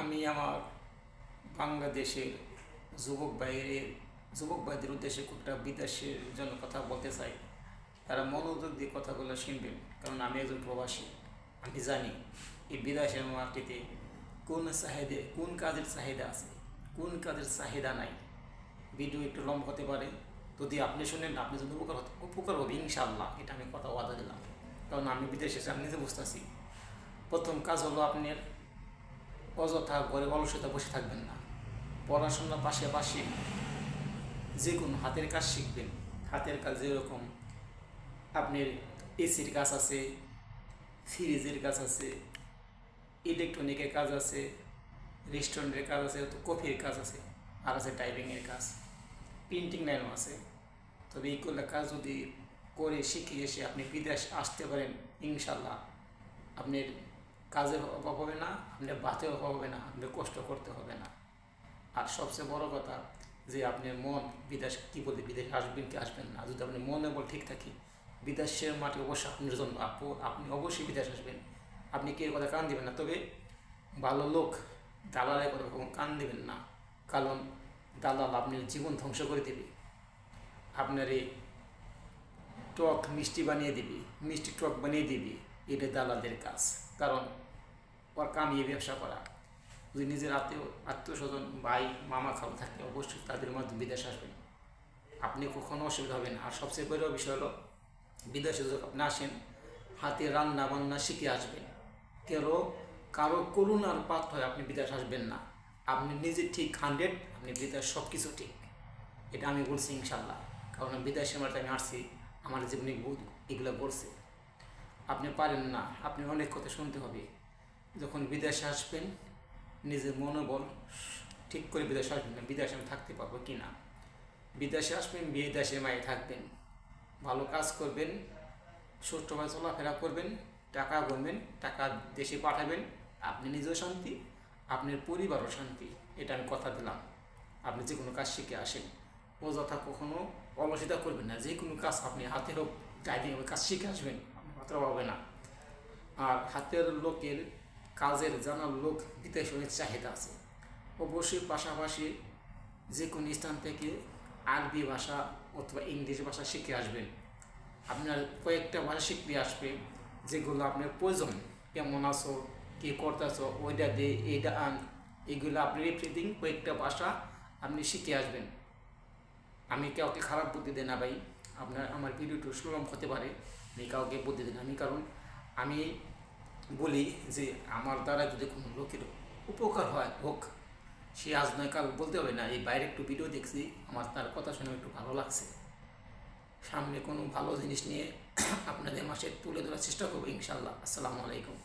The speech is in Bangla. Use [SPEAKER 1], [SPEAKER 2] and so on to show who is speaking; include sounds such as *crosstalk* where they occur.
[SPEAKER 1] আমি আমার বাংলাদেশের যুবক ভাইয়ের, যুবক ভাইদের উদ্দেশ্যে একটা বিদেশের জন্য কথা বলতে চাই। তারা মনোযোগ দিয়ে কথাগুলো শুনবেন, কারণ আমি একজন প্রবাসী, আমি জানি এই বিদেশের মাটিতে কোন চাহিদা, কোন কাজের চাহিদা আছে, কোন কাজের চাহিদা নাই। ভিডিও একটু লম্ব হতে পারে। যদি আপনি শুনেন, আপনি যদি উপকার উপকার হবে ইনশাল্লাহ এটা আমি কথা ওয়াদা দিলাম। কারণ আমি বিদেশে, আমি নিজে বুঝতেছি। প্রথম কাজ হলো আপনার অযথা ঘরে অলসতা বসে থাকবেন না। পড়াশোনার পাশাপাশি যে কোনো হাতের কাজ শিখবেন। হাতের কাজ যেরকম আপনার এসির কাজ আছে, ফ্রিজের কাজ আছে, ইলেকট্রনিকের কাজ আছে, রেস্টুরেন্টের কাজ আছে তো কফির কাজ আছে, আর আছে টাইপিংয়ের কাজ। প্রিন্টিং লাইনও আছে। তবে এইগুলো কাজ যদি করে শিখে এসে আপনি বিদেশ আসতে পারেন, ইনশাল্লাহ আপনার কাজের অভাব হবে না বাতের অভাব হবে না আপনার কষ্ট করতে হবে না। আর সবচেয়ে বড় কথা যে আপনি মন, বিদেশ, কী বলে বিদেশে আসবেন কি আসবেন না, যদি আপনি মনে বল ঠিক থাকি, বিদেশের মাটি অবশ্যই আপনার জন্য, আপু, আপনি অবশ্যই বিদেশ আসবেন। আপনি কে কথা কান দিবেন না? তবে ভালো লোক দালালের কথা কখন কান দিবেন না। কারণ দালাল আপনার জীবন ধ্বংস করে দেবে। আপনার এই টক মিষ্টি বানিয়ে দিবি, মিষ্টি টক বানিয়ে দিবি। এটা দালালদের কাজ। কারণ ওর কামিয়ে ব্যবসা করা, যদি নিজের আত্মীয় আত্মীয় স্বজন ভাই, মামা খাও থাকে, অবশ্যই তাদের মাধ্যমে বিদেশ আসবেন আপনি কখনো অসুবিধা হবেন আর সবচেয়ে বড় বিষয় হলো, বিদেশে যদি আপনি আসেন, হাতে রান্না বান্না শিখে আসবেন। কেন? কারও করুণার পাত্র হয়ে আপনি বিদেশ আসবেন না। আপনি নিজে ঠিক হান্ড্রেড আপনি বিদেশ সব কিছু ঠিক। এটা আমি বলছি ইনশাল্লাহ। কারণ বিদেশের মাঠে আমি আসছি, আমার জীবনে এগুলো বলছে আপনি পারেন না। আপনি অনেক কথা শুনতে হবে। যখন বিদেশে আসবেন, নিজের মনোবল ঠিক করে বিদেশে আসবেন না, বিদেশে আমি থাকতে পারব কি না? বিদেশে আসবেন বিদেশে মায়ে থাকবেন। ভালো কাজ করবেন সুষ্ঠুভাবে চলাফেরা করবেন, টাকা গুনবেন, টাকা দেশে পাঠাবেন, আপনি নিজেও শান্তি, আপনার পরিবারও শান্তি। এটা আমি কথা দিলাম। আপনি যে কোনো কাজ শিখে আসেন। অযথা কখনো, অলসিতা করবেন না। যে কোনো কাজ আপনি হাতে হোক কাজ শিখে আসবেন। মাত্র হবে না। আর হাতের লোকের কাজের জানার লোক বিদেশে অনেক চাহিদা আছে। অবশ্যই পাশাপাশি যে কোনো স্থান থেকে আরবি ভাষা অথবা ইংলিশ ভাষা শিখে আসবেন। আপনার কয়েকটা ভাষা শিখতে আসবে, যেগুলো আপনার প্রয়োজন। কেমন আছো, কী করতেছো, ওইটা দে এইটা আন, এগুলো আপনি রিপ্রিদিং কয়েকটা ভাষা আপনি শিখে আসবেন। আমি কাউকে খারাপ বুদ্ধি দেয় না ভাই, আপনার, আমার ভিডিওটি সুলভ হতে পারে। আমি কাউকে বুদ্ধি দিই না আমি কারণ আমি বলি যে আমার দ্বারা যদি কোনো লোকের উপকার হয়, হোক, সে আজ নয় কাল বলতে হবে না, এই বাইরে একটু ভিডিও দেখছি, আমার তার কথা শুনে একটু ভালো লাগছে। সামনে কোনো ভালো জিনিস নিয়ে *clears throat* আপনাদের মাসে তুলে ধরার চেষ্টা করব ইনশাল্লাহ আসসালামু আলাইকুম।